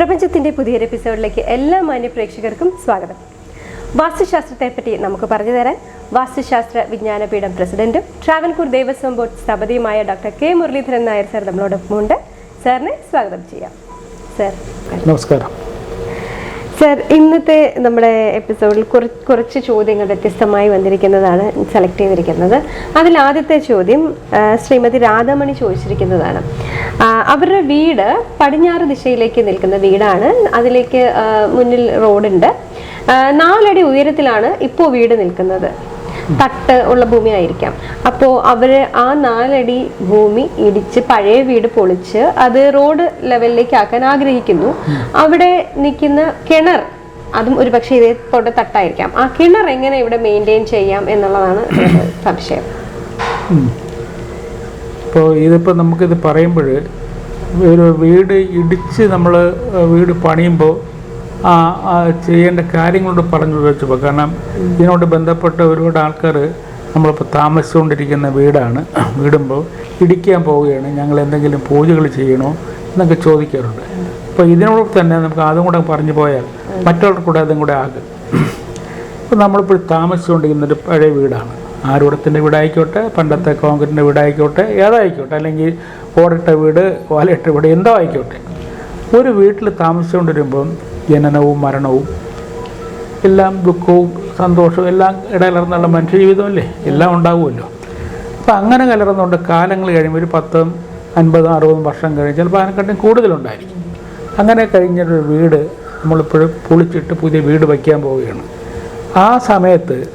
പ്രപഞ്ചത്തിന്റെ പുതിയൊരു എപ്പിസോഡിലേക്ക് എല്ലാ മാന്യ പ്രേക്ഷകർക്കും സ്വാഗതം. വാസ്തുശാസ്ത്രത്തെപ്പറ്റി നമുക്ക് പറഞ്ഞു തരാൻ വാസ്തുശാസ്ത്ര വിജ്ഞാനപീഠം പ്രസിഡന്റും Travancore Devaswom board സ്ഥപതിയുമായ doctor K Muralidharan Nair sir നമ്മളോടൊപ്പമുണ്ട്. സാറിനെ സ്വാഗതം ചെയ്യാം. സാർ നമസ്കാരം. ഇന്നത്തെ നമ്മുടെ എപ്പിസോഡിൽ കുറച്ച് ചോദ്യങ്ങൾ വ്യത്യസ്തമായി വന്നിരിക്കുന്നതാണ് സെലക്ട് ചെയ്തിരിക്കുന്നത്. അതിൽ ആദ്യത്തെ ചോദ്യം ശ്രീമതി രാധാമണി ചോദിച്ചിരിക്കുന്നതാണ്. അവരുടെ വീട് പടിഞ്ഞാറ് ദിശയിലേക്ക് നിൽക്കുന്ന വീടാണ്. അതിലേക്ക് മുന്നിൽ റോഡുണ്ട്. നാലടി ഉയരത്തിലാണ് ഇപ്പോൾ വീട് നിൽക്കുന്നത്. തട്ട് ഉള്ള ഭൂമി ആയിരിക്കാം അപ്പോൾ അവർ ആ നാലടി ഭൂമി ഇടിച്ച് പഴയ വീട് പൊളിച്ച് അത് റോഡ് ലെവലിലേക്ക് ആക്കാൻ ആഗ്രഹിക്കുന്നു. അവിടെ നിൽക്കുന്ന കിണർ അതും ഒരു പക്ഷേ ഇതേ പോലെ തട്ടായിരിക്കാം. ആ കിണർ എങ്ങനെ ഇവിടെ മെയിന്റെയിൻ ചെയ്യാം എന്നുള്ളതാണ് സംശയം. ഇപ്പോൾ ഇതിപ്പോൾ നമുക്കിത് പറയുമ്പോൾ ഒരു വീട് ഇടിച്ച് നമ്മൾ വീട് പണിയുമ്പോൾ ചെയ്യേണ്ട കാര്യങ്ങളോട് പറഞ്ഞു വെച്ചപ്പോൾ കാരണം ഇതിനോട് ബന്ധപ്പെട്ട ഒരുപാട് ആൾക്കാർ നമ്മളിപ്പോൾ താമസിച്ചുകൊണ്ടിരിക്കുന്ന വീടാണ്. വീടുമ്പോൾ ഇടിക്കാൻ പോവുകയാണ്. ഞങ്ങൾ എന്തെങ്കിലും പൂജകൾ ചെയ്യണോ എന്നൊക്കെ ചോദിക്കാറുണ്ട്. അപ്പോൾ ഇതിനോട് തന്നെ നമുക്ക് അതും കൂടെ പറഞ്ഞു പോയാൽ മറ്റുള്ളവർക്ക് കൂടെ അതും കൂടെ ആകും. ഇപ്പോൾ നമ്മളിപ്പോൾ താമസിച്ചുകൊണ്ടിരിക്കുന്ന ഒരു പഴയ വീടാണ്. ആരൂടത്തിന്റെ വീടായിക്കോട്ടെ പണ്ടത്തെ കോൺക്രീറ്റിന്റെ വീടായിക്കോട്ടെ ഏതായിക്കോട്ടെ അല്ലെങ്കിൽ ഓടിട്ട വീട് ഓലയിട്ട വീട് എന്തോ ആയിക്കോട്ടെ. ഒരു വീട്ടിൽ താമസിച്ചുകൊണ്ടിരുമ്പം ജനനവും മരണവും എല്ലാം ദുഃഖവും സന്തോഷവും എല്ലാം ഇടകലർന്നുള്ള മനുഷ്യ ജീവിതമല്ലേ എല്ലാം ഉണ്ടാവുമല്ലോ. അപ്പോൾ അങ്ങനെ കലർന്നുകൊണ്ട് കാലങ്ങൾ കഴിയുമ്പോൾ ഒരു പത്തും അൻപതും അറുപതും വർഷം കഴിഞ്ഞ് ചിലപ്പോൾ അതിനെക്കാട്ടും കൂടുതലുണ്ടായിരിക്കും. അങ്ങനെ കഴിഞ്ഞൊരു വീട് നമ്മളിപ്പോഴും പൊളിച്ചിട്ട് പുതിയ വീട് വയ്ക്കാൻ പോവുകയാണ്. ആ സമയത്ത്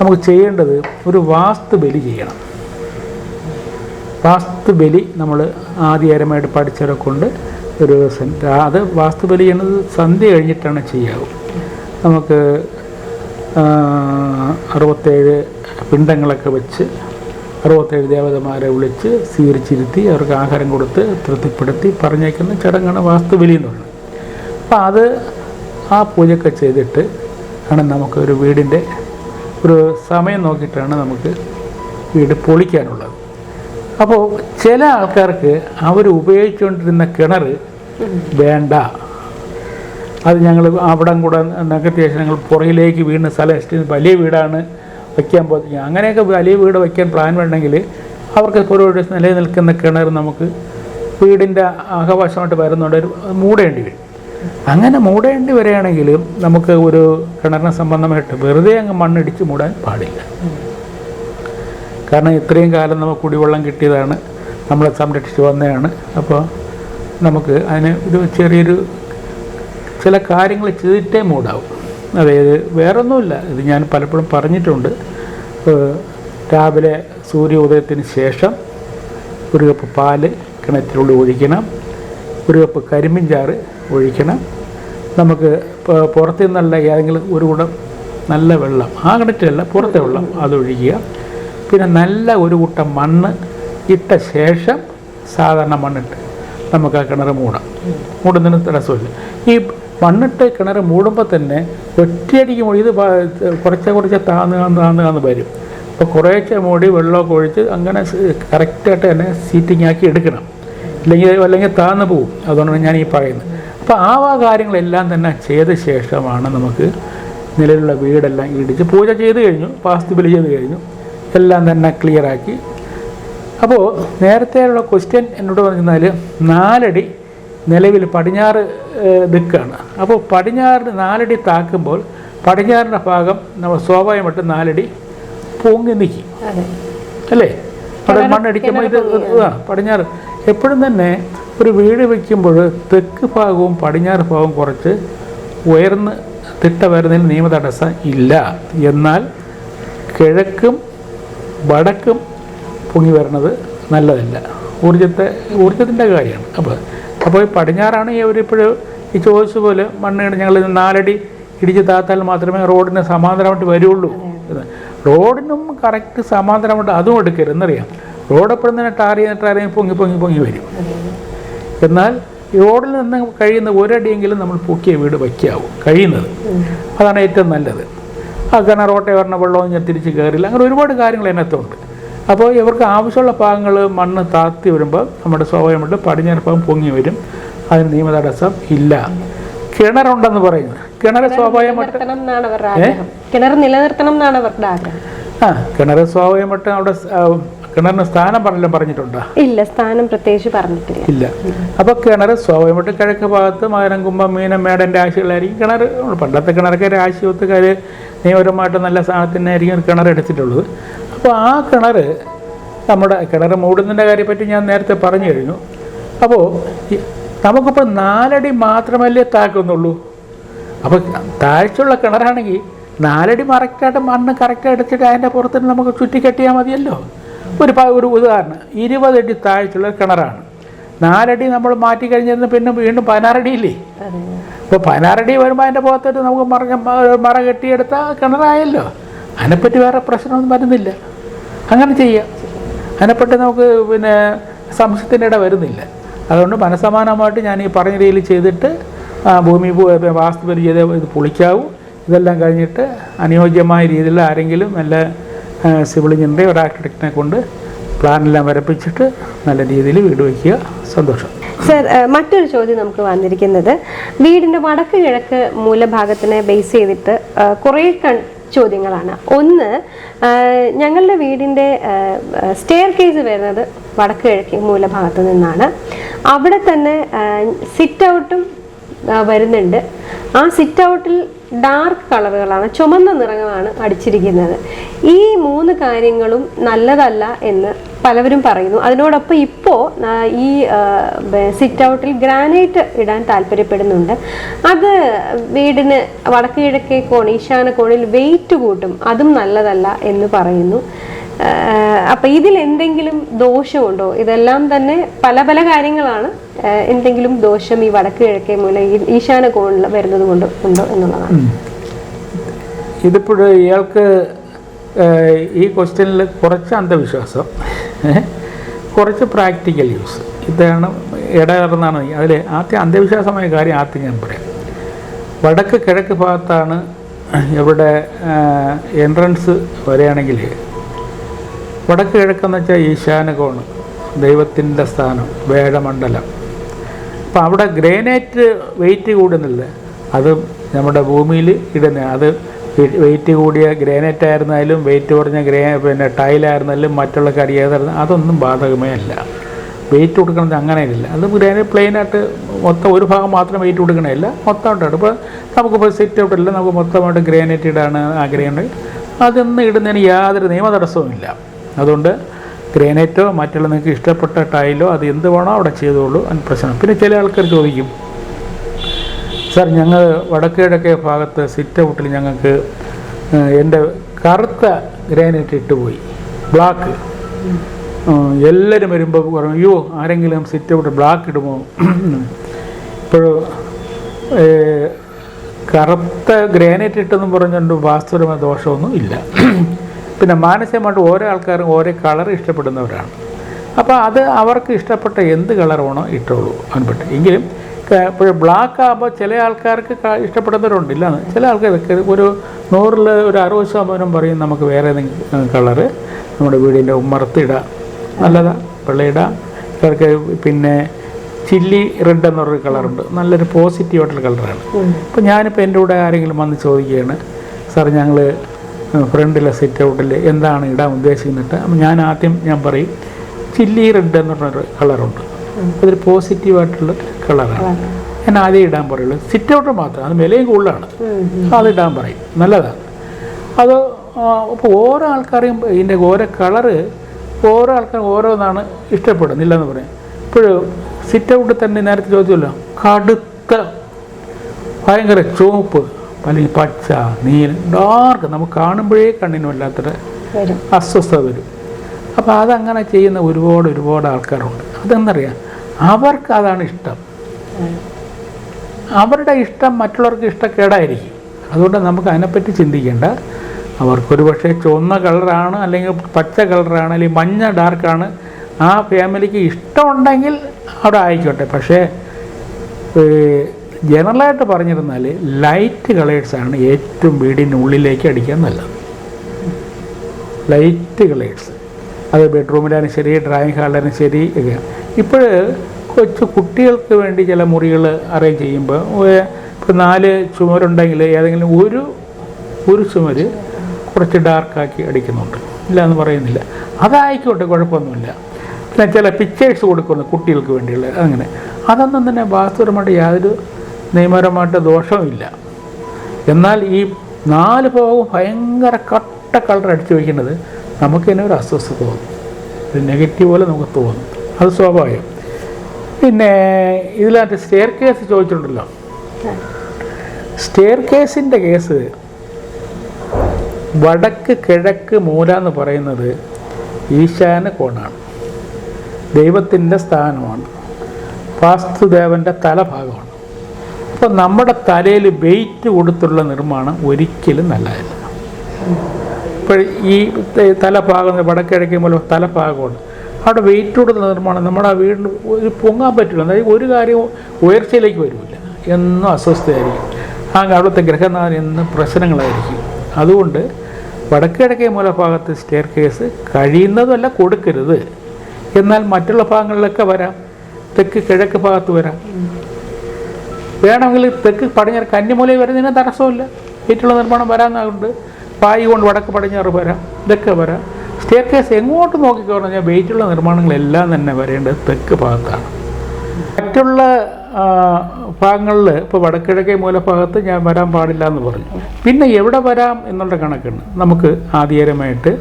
നമുക്ക് ചെയ്യേണ്ടത് ഒരു വാസ്തു ബലി ചെയ്യണം. വാസ്തു ബലി നമ്മൾ ആദ്യകരമായിട്ട് പഠിച്ചവരെ കൊണ്ട് ഒരു അത് വാസ്തുബലി ചെയ്യുന്നത് സന്ധ്യ കഴിഞ്ഞിട്ടാണ് ചെയ്യാവൂ. നമുക്ക് അറുപത്തേഴ് പിണ്ടങ്ങളൊക്കെ വെച്ച് അറുപത്തേഴ് ദേവതമാരെ വിളിച്ച് സ്വീകരിച്ചിരുത്തി അവർക്ക് ആഹാരം കൊടുത്ത് തൃപ്തിപ്പെടുത്തി പറഞ്ഞേക്കുന്ന ചടങ്ങാണ് വാസ്തുബലി എന്ന് അപ്പോൾ അത് ആ പൂജയൊക്കെ ചെയ്തിട്ട് ആണ് നമുക്ക് ഒരു വീടിന്റെ ഒരു സമയം നോക്കിയിട്ടാണ് നമുക്ക് വീട് പൊളിക്കാനുള്ളത്. അപ്പോൾ ചില ആൾക്കാർക്ക് അവർ ഉപയോഗിച്ചുകൊണ്ടിരുന്ന കിണർ വേണ്ട. അത് ഞങ്ങൾ അവിടെ കൂടെ നികത്തിയ ശേഷം ഞങ്ങൾ പുറയിലേക്ക് വീണ് സ്ഥലം വലിയ വീടാണ് വയ്ക്കാൻ പോകുന്നത് അങ്ങനെയൊക്കെ വലിയ വീട് വയ്ക്കാൻ പ്ലാൻ വേണമെങ്കിൽ അവർക്ക് ഇപ്പോൾ ഒരു നിലനിൽക്കുന്ന കിണർ നമുക്ക് വീടിന്റെ അകവശമായിട്ട് വരുന്നുണ്ട്. ഒരു മൂടേണ്ടി വരും. അങ്ങനെ മൂടേണ്ടി വരികയാണെങ്കിൽ നമുക്ക് ഒരു കിണറിനെ സംബന്ധമായിട്ട് വെറുതെ അങ്ങ് മണ്ണിടിച്ച് മൂടാൻ പാടില്ല. കാരണം ഇത്രയും കാലം നമുക്ക് കുടിവെള്ളം കിട്ടിയതാണ്. നമ്മളെ സംരക്ഷിച്ച് വന്നതാണ്. അപ്പോൾ നമുക്ക് അതിന് ഒരു ചെറിയൊരു ചില കാര്യങ്ങൾ ചെയ്തിട്ടേ മൂടാവും. അതായത് വേറൊന്നുമില്ല. ഇത് ഞാൻ പലപ്പോഴും പറഞ്ഞിട്ടുണ്ട്. രാവിലെ സൂര്യോദയത്തിന് ശേഷം ഒരു കപ്പ് പാൽ കിണറ്റിനുള്ളിൽ ഒഴിക്കണം. ഒരു കപ്പ് കരിമ്പിൻചാറ് ഒഴിക്കണം. നമുക്ക് പുറത്തു നിന്നുള്ള ഏതെങ്കിലും ഒരു കൂടം നല്ല വെള്ളം. ആ കിണറ്റിലല്ല പുറത്തെ വെള്ളം അത് ഒഴിക്കുക. പിന്നെ നല്ല ഒരു കൂട്ടം മണ്ണ് ഇട്ട ശേഷം സാധാരണ മണ്ണിട്ട് നമുക്ക് ആ കിണർ മൂടാം. മൂടുന്നതിന് തടസ്സമില്ല ഈ മണ്ണിട്ട് കിണർ മൂടുമ്പോൾ തന്നെ ഒറ്റയടിക്ക് മൂടി ഇത് കുറച്ച് കുറച്ച് താന്ന് താന്ന് താന്ന് വരും. അപ്പോൾ കുറേശ്ശെ മൂടി വെള്ളമൊക്കെ ഒഴിച്ച് അങ്ങനെ കറക്റ്റായിട്ട് തന്നെ സീറ്റിംഗ് ആക്കി എടുക്കണം. അല്ലെങ്കിൽ അല്ലെങ്കിൽ താന്ന് പോവും. അതുകൊണ്ടാണ് ഞാൻ ഈ പറയുന്നത്. അപ്പോൾ ആ കാര്യങ്ങളെല്ലാം തന്നെ ചെയ്ത ശേഷമാണ് നമുക്ക് നിലവിലുള്ള വീടെല്ലാം ഇടിച്ച് പൂജ ചെയ്ത് കഴിഞ്ഞു. വാസ്തുബലി ചെയ്ത് കഴിഞ്ഞു. എല്ലാം തന്നെ ക്ലിയറാക്കി അപ്പോൾ നേരത്തെയുള്ള ക്വസ്റ്റ്യൻ എന്നോട് പറഞ്ഞാൽ നാലടി നിലവിൽ പടിഞ്ഞാറ് ദിക്കാണ്. അപ്പോൾ പടിഞ്ഞാറിന് നാലടി താക്കുമ്പോൾ പടിഞ്ഞാറിന്റെ ഭാഗം നമ്മൾ സ്വാഭാവികമായിട്ട് നാലടി പൊങ്ങി നിൽക്കും അല്ലേ? അവിടെ മണ്ണടിക്കുമ്പോൾ ഇത് ആ പടിഞ്ഞാറ്. എപ്പോഴും തന്നെ ഒരു വീട് വയ്ക്കുമ്പോൾ തെക്ക് ഭാഗവും പടിഞ്ഞാറ് ഭാഗവും കുറച്ച് ഉയർന്ന് തിട്ട വരുന്നതിന് നിയമ തടസ്സം ഇല്ല. എന്നാൽ കിഴക്കും വടക്കും പൊങ്ങി വരുന്നത് നല്ലതല്ല. ഊർജത്തെ ഊർജത്തിന്റെ കാര്യമാണ്. അപ്പോൾ അപ്പോൾ ഈ പടിഞ്ഞാറാണ് അവരിപ്പോഴും ഈ ചോദിച്ച പോലെ മണ്ണ് ഞങ്ങൾ നാലടി ഇടിച്ച് താത്താൽ മാത്രമേ റോഡിന് സമാന്തരമായിട്ട് വരുള്ളൂ. റോഡിനും കറക്റ്റ് സമാന്തരമായിട്ട് അതും എടുക്കരുത്. എന്നറിയാം. റോഡ് എപ്പോഴും തന്നെ ടാർ ചെയ്യുന്ന ടാർ ചെയ്യുന്ന പൊങ്ങി പൊങ്ങി പൊങ്ങി വരും. എന്നാൽ റോഡിൽ നിന്ന് കഴിയുന്ന ഒരടിയെങ്കിലും നമ്മൾ പൊക്കിയ വീട് വയ്ക്കാവും. കഴിയുന്നത്. അതാണ് ഏറ്റവും നല്ലത്. ആ കിണറോട്ടെ വരണ വെള്ളവും ഞാൻ തിരിച്ച് കയറില്ല. അങ്ങനെ ഒരുപാട് കാര്യങ്ങൾ അതിനകത്തുണ്ട്. അപ്പോൾ ഇവർക്ക് ആവശ്യമുള്ള ഭാഗങ്ങൾ മണ്ണ് താത്തി വരുമ്പോൾ നമ്മുടെ സ്വാഭാവികമായിട്ട് പടിഞ്ഞാറ് ഭാഗം പൊങ്ങി വരും. അതിന് നിയമ തടസ്സം ഇല്ല. കിണറുണ്ടെന്ന് പറയുന്നു. കിണർ സ്വാഭാവികമായിട്ട് കിണർ നിലനിർത്തണം എന്നാണ് അവരുടെ ആഗ്രഹം. ആ കിണർ സ്വാഭാവികമായിട്ട് അവിടെ കിണറിന് സ്ഥാനം പറഞ്ഞാലും പറഞ്ഞിട്ടുണ്ടോ? ഇല്ല സ്ഥാനം പ്രത്യേകിച്ച് പറഞ്ഞിട്ടില്ല. ഇല്ല. അപ്പൊ കിണർ സ്വാഭാവികമായിട്ട് കിഴക്ക് ഭാഗത്ത് മകരം കുമ്പം മീനം മേടൻ രാശികളായിരിക്കും കിണർ പണ്ടത്തെ കിണറൊക്കെ രാശി ഒത്തുകാര് നിയമപരമായിട്ട് നല്ല സ്ഥാനത്തിനായിരിക്കും കിണർ എടുത്തിട്ടുള്ളത്. അപ്പോൾ ആ കിണർ നമ്മുടെ കിണർ മൂടുന്നതിന്റെ കാര്യപ്പറ്റി ഞാൻ നേരത്തെ പറഞ്ഞു കഴിഞ്ഞു. അപ്പോൾ നമുക്കിപ്പോൾ നാലടി മാത്രമല്ലേ താക്കുന്നുള്ളൂ അപ്പോൾ താഴ്ചയുള്ള കിണറാണെങ്കിൽ നാലടി കറക്റ്റായിട്ട് മണ്ണ് കറക്റ്റ് എടുത്തിട്ട് അതിന്റെ പുറത്തിന് നമുക്ക് ചുറ്റിക്കെട്ടിയാൽ മതിയല്ലോ. ഒരു ഒരു ഉദാഹരണം. ഇരുപതടി താഴ്ചയുള്ള കിണറാണ്. നാലടി നമ്മൾ മാറ്റി കഴിഞ്ഞിരുന്ന പിന്നെ വീണ്ടും പതിനാറടിയില്ലേ? അപ്പോൾ ഇപ്പോൾ പതിനാറടി വരുമ്പോൾ അതിന്റെ പുറത്തോട്ട് നമുക്ക് മറ മറ കെട്ടിയെടുത്താൽ കിണറായല്ലോ. അതിനെപ്പറ്റി വേറെ പ്രശ്നമൊന്നും വരുന്നില്ല. അങ്ങനെ ചെയ്യാം. അതിനെപ്പറ്റി നമുക്ക് പിന്നെ സംശയത്തിന്റെ ഇട വരുന്നില്ല. അതുകൊണ്ട് മനസമാനമായിട്ട് ഞാൻ ഈ പറഞ്ഞ രീതിയിൽ ചെയ്തിട്ട് ഭൂമി വാസ്തുപരി ചെയ്ത് ഇത് പൊളിക്കാവും. ഇതെല്ലാം കഴിഞ്ഞിട്ട് അനുയോജ്യമായ രീതിയിൽ ആരെങ്കിലും നല്ല സിവിൽ എഞ്ചിനീയറെ ഒരു ആർക്കിടെക്റ്റിനെ കൊണ്ട് പ്ലാനെല്ലാം വരപ്പിച്ചിട്ട് നല്ല രീതിയിൽ വീട് വയ്ക്കുക. സന്തോഷം. സർ മറ്റൊരു ചോദ്യം നമുക്ക് വന്നിരിക്കുന്നത്. വീടിന്റെ വടക്ക് കിഴക്ക് മൂലഭാഗത്തിനെ ബേസ് ചെയ്തിട്ട് കുറേ കൺ ചോദ്യങ്ങളാണ്. ഒന്ന് ഞങ്ങളുടെ വീടിന്റെ സ്റ്റെയർ കേസ് വരുന്നത് വടക്ക് കിഴക്ക് മൂലഭാഗത്ത് നിന്നാണ്. അവിടെ തന്നെ സിറ്റ് ഔട്ടും വരുന്നുണ്ട്. ആ സിറ്റ് ഔട്ടിൽ ഡാർക്ക് കളറുകളാണ് ചുമന്ന നിറങ്ങളാണ് അടിച്ചിരിക്കുന്നത്. ഈ മൂന്ന് കാര്യങ്ങളും നല്ലതല്ല എന്ന് പലവരും പറയുന്നു. അതിനോടൊപ്പം ഇപ്പോൾ ഈ സിറ്റ് ഔട്ടിൽ ഗ്രാനൈറ്റ് ഇടാൻ താല്പര്യപ്പെടുന്നുണ്ട്. അത് വീടിന് വടക്ക് കിഴക്കേ കോൺ ഈശാന കോണിൽ വെയിറ്റ് കൂട്ടും അതും നല്ലതല്ല എന്ന് പറയുന്നു. അപ്പൊ ഇതിൽ എന്തെങ്കിലും ദോഷമുണ്ടോ? ഇതെല്ലാം തന്നെ പല പല കാര്യങ്ങളാണ്. എന്തെങ്കിലും ദോഷം ഈ വടക്ക് കിഴക്കേ മൂല ഈശാന കോണിൽ വരുന്നത് കൊണ്ട് ഉണ്ടോ എന്നുള്ളതാണ്. ഇതിപ്പോൾ ഇയാൾക്ക് ഈ ക്വസ്റ്റ്യനിൽ കുറച്ച് അന്ധവിശ്വാസം കുറച്ച് പ്രാക്ടിക്കൽ യൂസ്. ഇതാണ് ഇടകലർന്നാണ് അതിൽ ആദ്യം അന്ധവിശ്വാസമായ കാര്യം ആദ്യം ഞാൻ പറയാം. വടക്ക് കിഴക്ക് ഭാഗത്താണ് ഇവിടെ എൻട്രൻസ് വരികയാണെങ്കിൽ വടക്ക് കിഴക്കെന്ന് വെച്ചാൽ ഈശാനകോണ് ദൈവത്തിന്റെ സ്ഥാനം വേഴമണ്ഡലം. അപ്പം അവിടെ ഗ്രേനൈറ്റ് വെയിറ്റ് കൂടുന്നില്ല? അത് നമ്മുടെ ഭൂമിയിൽ ഇടുന്ന. അത് വെയിറ്റ് കൂടിയ ഗ്രാനൈറ്റ് ആയിരുന്നാലും വെയിറ്റ് കുറഞ്ഞ ഗ്രേ പിന്നെ ടൈലായിരുന്നാലും മറ്റുള്ള കരിയാതായിരുന്നു അതൊന്നും ബാധകമേ അല്ല. വെയിറ്റ് കൊടുക്കണത് അങ്ങനെ ഇല്ല അത് ഗ്രാനൈറ്റ് പ്ലെയിനായിട്ട് മൊത്തം ഒരു ഭാഗം മാത്രം വെയിറ്റ് കൊടുക്കണമില്ല മൊത്തമായിട്ടാണ് ഇപ്പോൾ നമുക്കിപ്പോൾ സിറ്റ് ഔട്ടില്ല നമുക്ക് മൊത്തമായിട്ട് ഗ്രാനൈറ്റ് ഇടാണ് ആഗ്രഹമുണ്ടെങ്കിൽ അതൊന്നും ഇടുന്നതിന് യാതൊരു നിയമ തടസ്സവും ഇല്ല അതുകൊണ്ട് ഗ്രാനൈറ്റോ മറ്റുള്ള നിങ്ങൾക്ക് ഇഷ്ടപ്പെട്ട ടൈലോ അത് എന്ത് വേണോ അവിടെ ചെയ്തോളൂ അതിന് പ്രശ്നം. പിന്നെ ചില ആൾക്കാർ ചോദിക്കും സാർ ഞങ്ങൾ വടക്ക് കിഴക്കേ ഭാഗത്ത് സിറ്റ് ഔട്ടിൽ ഞങ്ങൾക്ക് എന്റെ കറുത്ത ഗ്രാനൈറ്റ് ഇട്ടുപോയി ബ്ലാക്ക്. എല്ലാവരും വരുമ്പോൾ പറയും അയ്യോ ആരെങ്കിലും സിറ്റ് ഔട്ട് ബ്ലാക്ക് ഇടുമോ? ഇപ്പോഴും കറുത്ത ഗ്രാനൈറ്റ് ഇട്ടെന്ന് പറഞ്ഞുകൊണ്ട് വാസ്തുപരമായ ദോഷമൊന്നും ഇല്ല. പിന്നെ മാനസികമായിട്ട് ഓരോ ആൾക്കാരും ഓരോ കളർ ഇഷ്ടപ്പെടുന്നവരാണ്. അപ്പോൾ അത് അവർക്ക് ഇഷ്ടപ്പെട്ട എന്ത് കളർ വേണോ ഇട്ടോളൂ അതിനെപ്പറ്റി എങ്കിലും ഇപ്പോൾ ബ്ലാക്ക് ആകുമ്പോൾ ചില ആൾക്കാർക്ക് ഇഷ്ടപ്പെടുന്നവരുണ്ട്. ഇല്ലാന്ന് ചില ആൾക്കാർക്ക് ഒരു നൂറിൽ ഒരു അറുപത് ശതമാനം പറയും നമുക്ക് വേറെ ഏതെങ്കിലും കളറ് നമ്മുടെ വീടിന്റെ ഉമ്മറത്തിടാം നല്ലതാണ് നല്ലതാ വെള്ളയിടാം. ചിലർക്ക് പിന്നെ ചില്ലി റെഡ് എന്നൊരു കളറുണ്ട്. നല്ലൊരു പോസിറ്റീവ് ആയിട്ടുള്ള കളറാണ്. അപ്പോൾ ഞാനിപ്പോൾ എന്റെ കൂടെ ആരെങ്കിലും വന്ന് ചോദിക്കുകയാണ് സാർ ഞങ്ങൾ ഫ്രണ്ടിലെ സിറ്റ് ഔട്ടിൽ എന്താണ് ഇടാൻ ഉദ്ദേശിക്കുന്നിട്ട് അപ്പോൾ ഞാൻ ആദ്യം ഞാൻ പറയും ചില്ലി റെഡ് എന്ന് പറഞ്ഞൊരു കളറുണ്ട് അതൊരു പോസിറ്റീവായിട്ടുള്ള കളറാണ് ഞാൻ ആദ്യം ഇടാൻ പറയുള്ളൂ. സിറ്റ് ഔട്ട് മാത്രം അത് വിലയും കൂടുതലാണ്. അത് ഇടാൻ പറയും. നല്ലതാണ്. അത് അപ്പോൾ ഓരോ ആൾക്കാരെയും ഇതിന്റെ ഓരോ കളറ് ഓരോ ആൾക്കാരും ഓരോന്നാണ് ഇഷ്ടപ്പെടുന്നില്ല എന്ന് പറയും. ഇപ്പോഴും സിറ്റ് ഔട്ട് തന്നെ നേരത്തെ ചോദിച്ചല്ലോ കടുത്ത ഭയങ്കര ചുവപ്പ്. അല്ലെങ്കിൽ പച്ച നീല ഡാർക്ക് നമുക്ക് കാണുമ്പോഴേ കണ്ണിന് വല്ലാത്തൊരു അസ്വസ്ഥത വരും. അപ്പോൾ അതങ്ങനെ ചെയ്യുന്ന ഒരുപാട് ഒരുപാട് ആൾക്കാരുണ്ട്. അതെന്നറിയാം? അവർക്ക് അതാണ് ഇഷ്ടം. അവരുടെ ഇഷ്ടം മറ്റുള്ളവർക്ക് ഇഷ്ടക്കേടായിരിക്കും. അതുകൊണ്ട് നമുക്ക് അതിനെപ്പറ്റി ചിന്തിക്കേണ്ട അവർക്കൊരു പക്ഷേ ചുവന്ന കളറാണ് അല്ലെങ്കിൽ പച്ച കളറാണ് അല്ലെങ്കിൽ മഞ്ഞ ഡാർക്കാണ് ആ ഫാമിലിക്ക് ഇഷ്ടമുണ്ടെങ്കിൽ അവിടെ ആയിക്കോട്ടെ. പക്ഷേ ജനറലായിട്ട് പറഞ്ഞിരുന്നാൽ ലൈറ്റ് കളേഴ്സാണ് ഏറ്റവും വീടിനുള്ളിലേക്ക് അടിക്കാൻ നല്ലത്. ലൈറ്റ് കളേഴ്സ് അത് ബെഡ്റൂമിലാണ് ശരി ഡ്രായിങ് ഹാളിലാണ് ശരി ഒക്കെ. ഇപ്പോൾ കൊച്ചു കുട്ടികൾക്ക് വേണ്ടി ചില മുറികൾ അറേഞ്ച് ചെയ്യുമ്പോൾ ഇപ്പോൾ നാല് ചുമരുണ്ടെങ്കിൽ ഏതെങ്കിലും ഒരു ഒരു ചുമര് കുറച്ച് ഡാർക്കാക്കി അടിക്കുന്നുണ്ട്. ഇല്ല എന്ന് പറയുന്നില്ല. അതായിക്കോട്ടെ കുഴപ്പമൊന്നുമില്ല. പിന്നെ ചില പിക്ചേഴ്സ് കൊടുക്കുന്നു കുട്ടികൾക്ക് വേണ്ടിയുള്ള അങ്ങനെ. അതൊന്നും തന്നെ വാസ്തുപരമായിട്ട് യാതൊരു നിയമപരമായിട്ട് ദോഷമില്ല എന്നാൽ ഈ നാല് ഭാഗവും ഭയങ്കര കട്ട കളർ അടിച്ചു വയ്ക്കുന്നത് നമുക്ക് ഒരു അസ്വസ്ഥത തോന്നും. ഒരു നെഗറ്റീവ് പോലെ നമുക്ക് തോന്നും. അത് സ്വാഭാവികം. പിന്നെ ഇതിനകത്ത് സ്റ്റെയർ കേസ് ചോദിച്ചിട്ടുണ്ടല്ലോ. സ്റ്റെയർ കേസിന്റെ കേസ് വടക്ക് കിഴക്ക് മൂല എന്ന് പറയുന്നത് ഈശാന കോണാണ്. ദൈവത്തിന്റെ സ്ഥാനമാണ്. വാസ്തുദേവന്റെ തലഭാഗമാണ്. അപ്പോൾ നമ്മുടെ തലയിൽ വെയിറ്റ് കൊടുത്തുള്ള നിർമ്മാണം ഒരിക്കലും നല്ലതല്ല. ഇപ്പോൾ ഈ തലഭാഗം വടക്കിഴക്കേ പോലെ തലഭാഗമുണ്ട്. അവിടെ വെയിറ്റ് കൊടുത്തുള്ള നിർമ്മാണം നമ്മുടെ ആ വീടിന് ഒരു പൊങ്ങാൻ പറ്റില്ല. അതായത് ഒരു കാര്യവും ഉയർച്ചയിലേക്ക് വരില്ല. എന്നും അസ്വസ്ഥയായിരിക്കും. ആ അവിടുത്തെ ഗ്രഹനാഥൻ എന്നും പ്രശ്നങ്ങളായിരിക്കും. അതുകൊണ്ട് വടക്കിഴക്കേ മൂലഭാഗത്ത് സ്റ്റെയർ കേസ് കഴിയുന്നതല്ല കൊടുക്കരുത്. എന്നാൽ മറ്റുള്ള ഭാഗങ്ങളിലൊക്കെ വരാം. തെക്ക് കിഴക്ക് ഭാഗത്ത് വരാം. വേണമെങ്കിൽ തെക്ക് പടിഞ്ഞാറ് കന്നിമൂലയിൽ വരുന്നതിന് തടസ്സമില്ല വീട്ടിലുള്ള നിർമ്മാണം വരാമെന്നുണ്ട് പായി കൊണ്ട് വടക്ക് പടിഞ്ഞാറ് വരാം. ഇതൊക്കെ വരാം. സ്റ്റെയർ കേസ് എങ്ങോട്ട് നോക്കിക്കോ പറഞ്ഞാൽ വെയിറ്റുള്ള നിർമ്മാണങ്ങളെല്ലാം തന്നെ വരേണ്ടത് തെക്ക് ഭാഗത്താണ്. മറ്റുള്ള ഭാഗങ്ങളിൽ ഇപ്പോൾ വടക്കിഴക്കേ മൂലഭാഗത്ത് ഞാൻ വരാൻ പാടില്ല എന്ന് പറഞ്ഞു. പിന്നെ എവിടെ വരാം എന്നുള്ള കണക്കുണ്ട് നമുക്ക് ആദ്യകരമായിട്ട്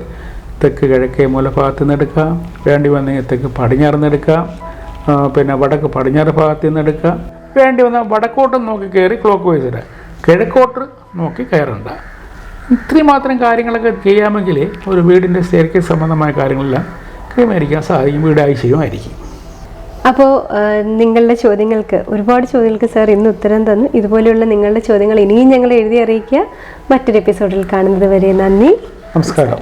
തെക്ക് കിഴക്കേ മൂലഭാഗത്ത് നിന്ന് എടുക്കാം. വേണ്ടി വന്നെങ്കിൽ തെക്ക് പടിഞ്ഞാറ് നിന്ന് എടുക്കാം. പിന്നെ വടക്ക് പടിഞ്ഞാറ് ഭാഗത്ത് നിന്ന് എടുക്കാം. വേണ്ടി വന്നാൽ വടക്കോട്ട് നോക്കി കയറി ക്ലോക്ക് വൈസ് ഇടുക കിഴക്കോട്ട് നോക്കി കയറണ്ട. ഇത്രയും മാത്രം കാര്യങ്ങളൊക്കെ ചെയ്യാമെങ്കിൽ ഒരു വീടിന്റെ സ്റ്റേർക്കേ സംബന്ധമായ കാര്യങ്ങളെല്ലാം ക്രമീകരിക്കാൻ സാധിക്കും വീട് ആയിരിക്കും അപ്പോൾ നിങ്ങളുടെ ചോദ്യങ്ങൾക്ക് ഒരുപാട് ചോദ്യങ്ങൾക്ക് സാർ ഇന്ന് ഉത്തരം തന്നു. ഇതുപോലെയുള്ള നിങ്ങളുടെ ചോദ്യങ്ങൾ ഇനിയും ഞങ്ങൾ എഴുതി അറിയിക്കുക. മറ്റൊരു എപ്പിസോഡിൽ കാണുന്നത് വരെ നന്ദി. നമസ്കാരം.